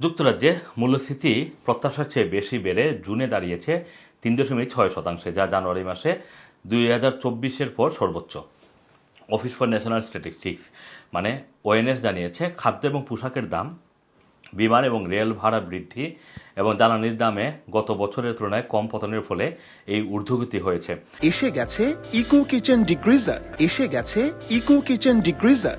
যুক্তরাজ্যে মূল্যস্ফীতি প্রত্যাশার চেয়ে বেশি বেড়ে জুনে দাঁড়িয়েছে তিন দশমিক ছয় শতাংশে, যা জানুয়ারি মাসে দুই হাজার চব্বিশের পর সর্বোচ্চ। অফিস ফর ন্যাশনাল স্ট্যাটিস্টিক্স মানে ওএনএস জানিয়েছে, খাদ্য এবং পোশাকের দাম, বিমান এবং রেল ভাড়া বৃদ্ধি এবং জ্বালানির দামে গত বছরের তুলনায় কম পতনের ফলে এই ঊর্ধ্বগতি হয়েছে। এসে গেছে ইকো কিচেন ডিগ্রিজার, এসে গেছে ইকো কিচেন ডিগ্রিজার।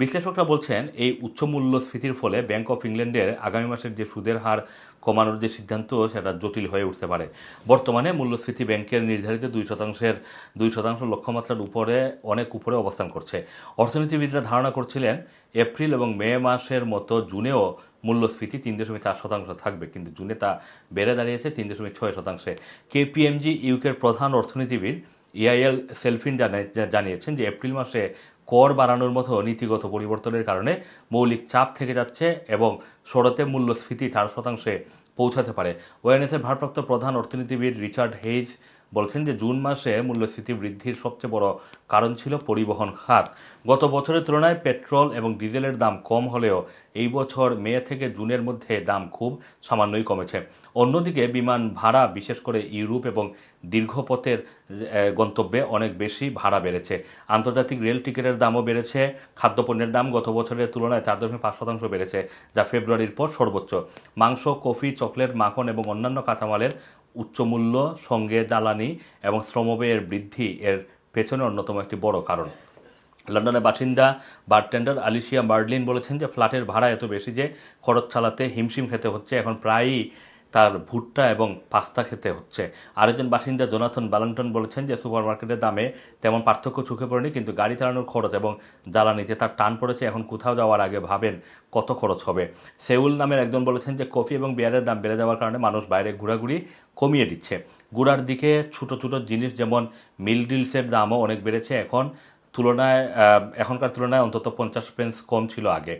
বিশ্লেষকরা বলছেন, এই উচ্চ মূল্যস্ফীতির ফলে ব্যাংক অফ ইংল্যান্ডের আগামী মাসের যে সুদের হার কমানোর যে সিদ্ধান্ত, সেটা জটিল হয়ে উঠতে পারে। বর্তমানে মূল্যস্ফীতি ব্যাংকের নির্ধারিত দুই শতাংশের, দুই শতাংশ লক্ষ্যমাত্রার উপরে, অনেক উপরে অবস্থান করছে। অর্থনীতিবিদরা ধারণা করছিলেন, এপ্রিল এবং মে মাসের মতো জুনেও মূল্যস্ফীতি তিন দশমিক চার শতাংশ থাকবে, কিন্তু জুনে তা বেড়ে দাঁড়িয়েছে তিন দশমিক ছয় শতাংশে। কেপিএমজি ইউকের প্রধান অর্থনীতিবিদ ইআইএল সেলফিন জানায়- জানিয়েছেন যে এপ্রিল মাসে কর বাড়ানোর মতো নীতিগত পরিবর্তনের কারণে মৌলিক চাপ থেকে যাচ্ছে এবং শরতে মূল্যস্ফীতি চার শতাংশে পৌঁছাতে পারে। ওএনএসের ভারপ্রাপ্ত প্রধান অর্থনীতিবিদ রিচার্ড হেইজ বলছেন যে জুন মাসে মূল্যস্ফীতি বৃদ্ধির সবচেয়ে বড় কারণ ছিল পরিবহন খাত। গত বছরের তুলনায় পেট্রোল এবং ডিজেলের দাম কম হলেও এই বছর মে থেকে জুনের মধ্যে দাম খুব সামান্যই কমেছে। অন্যদিকে বিমান ভাড়া, বিশেষ করে ইউরোপ এবং দীর্ঘপথের গন্তব্যে অনেক বেশি ভাড়া বেড়েছে। আন্তর্জাতিক রেল টিকিটের দামও বেড়েছে। খাদ্যপণ্যের দাম গত বছরের তুলনায় চার দশমিক পাঁচ শতাংশ বেড়েছে, যা ফেব্রুয়ারির পর সর্বোচ্চ। মাংস, কফি, চকলেট, মাখন এবং অন্যান্য কাঁচামালের উচ্চ মূল্য সঙ্গে জ্বালানি এবং শ্রমব্যয়ের বৃদ্ধি এর পেছনে অন্যতম একটি বড় কারণ। লন্ডনের বাসিন্দা বারটেন্ডার আলিশিয়া মার্লিন বলেছেন যে, ফ্ল্যাটের ভাড়া এত বেশি যে, খরচ চালাতে হিমশিম খেতে হচ্ছে। এখন প্রায়ই তার ভুট্টা এবং পাস্তা খেতে হচ্ছে। আরেকজন বাসিন্দা জোনাথন ব্যালন্টন বলেছেন যে, সুপারমার্কেটের দামে তেমন পার্থক্য চোখে পড়েনি, কিন্তু গাড়ি চালানোর খরচ এবং জ্বালানিতে তার টান পড়েছে, এখন কোথাও যাওয়ার আগে ভাবেন কত খরচ হবে। সেউল নামের একজন বলেছেন যে, কফি এবং বিয়ারের দাম বেড়ে যাওয়ার কারণে মানুষ বাইরে ঘোরাঘুরি কমিয়ে দিচ্ছে। গুড়ার দিকে ছোটো ছোটো জিনিস যেমন মিল ডিলসের দামও অনেক বেড়েছে। এখন তুলনায় এখনকার তুলনায় অন্তত পঞ্চাশ পেন্স কম ছিল আগে।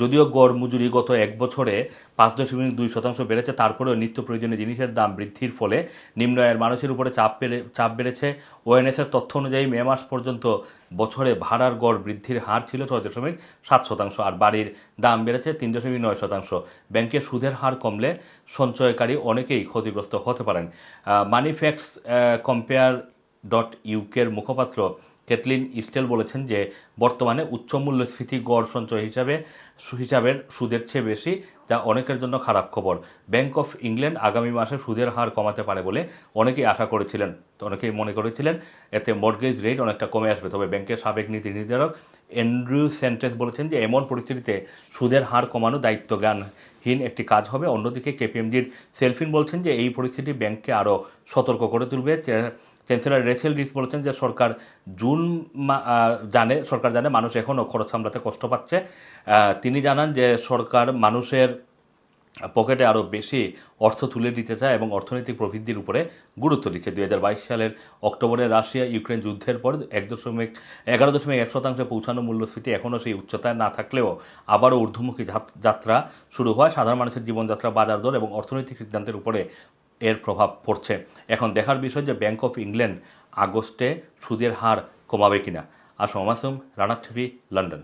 যদিও গড় মজুরি গত এক বছরে পাঁচ দশমিক দুই শতাংশ বেড়েছে, তারপরেও নিত্য প্রয়োজনীয় জিনিসের দাম বৃদ্ধির ফলে নিম্ন আয়ের মানুষের উপরে চাপ বেড়ে, চাপ বেড়েছে। ওএনএসের তথ্য অনুযায়ী মে মাস পর্যন্ত বছরে ভাড়ার গড় বৃদ্ধির হার ছিল ছয় দশমিক সাত শতাংশ, আর বাড়ির দাম বেড়েছে তিন দশমিক নয় শতাংশ। ব্যাংকের সুদের হার কমলে সঞ্চয়কারী অনেকেই ক্ষতিগ্রস্ত হতে পারেন। মানি ফ্যাক্টস কম্পেয়ার ডট ইউকের মুখপাত্র কেটলিন ইস্টেল বলেছেন যে, বর্তমানে উচ্চ মূল্যস্ফীতি গড় সঞ্চয় হিসাবে হিসাবের সুদের চেয়ে বেশি, যা অনেকের জন্য খারাপ খবর। ব্যাংক অফ ইংল্যান্ড আগামী মাসে সুদের হার কমাতে পারে বলে অনেকেই আশা করেছিলেন। অনেকেই মনে করেছিলেন এতে মর্গেজ রেট অনেকটা কমে আসবে। তবে ব্যাংকের সাবেক নীতি নির্ধারক অ্যান্ড্রু সেন্টেস বলেছেন যে, এমন পরিস্থিতিতে সুদের হার কমানো দায়িত্বজ্ঞানহীন একটি কাজ হবে। অন্যদিকে কেপিএমডির সেলফিন বলছেন যে, এই পরিস্থিতি ব্যাংককে আরও সতর্ক করে তুলবে। চ্যান্সেলর রেচেল রিস বলেছেন যে সরকার জুন জানে, সরকার জানে মানুষ এখনও খরচ সামলাতে কষ্ট পাচ্ছে। তিনি জানান যে সরকার মানুষের পকেটে আরও বেশি অর্থ তুলে দিতে চায় এবং অর্থনৈতিক প্রবৃদ্ধির উপরে গুরুত্ব দিচ্ছে। দুই হাজার বাইশ সালের অক্টোবরে রাশিয়া ইউক্রেন যুদ্ধের পর এক দশমিক এগারো দশমিক এক শতাংশে পৌঁছানো মূল্যস্ফীতি এখনও সেই উচ্চতায় না থাকলেও আবারও ঊর্ধ্বমুখী যাত্রা শুরু হয়। সাধারণ মানুষের জীবনযাত্রা বাজার দর এবং অর্থনৈতিক সিদ্ধান্তের উপরে এর প্রভাব পড়ছে। এখন দেখার বিষয় যে ব্যাংক অফ ইংল্যান্ড আগস্টে সুদের হার কমাবে কিনা। Assam Masum Rana TV, London.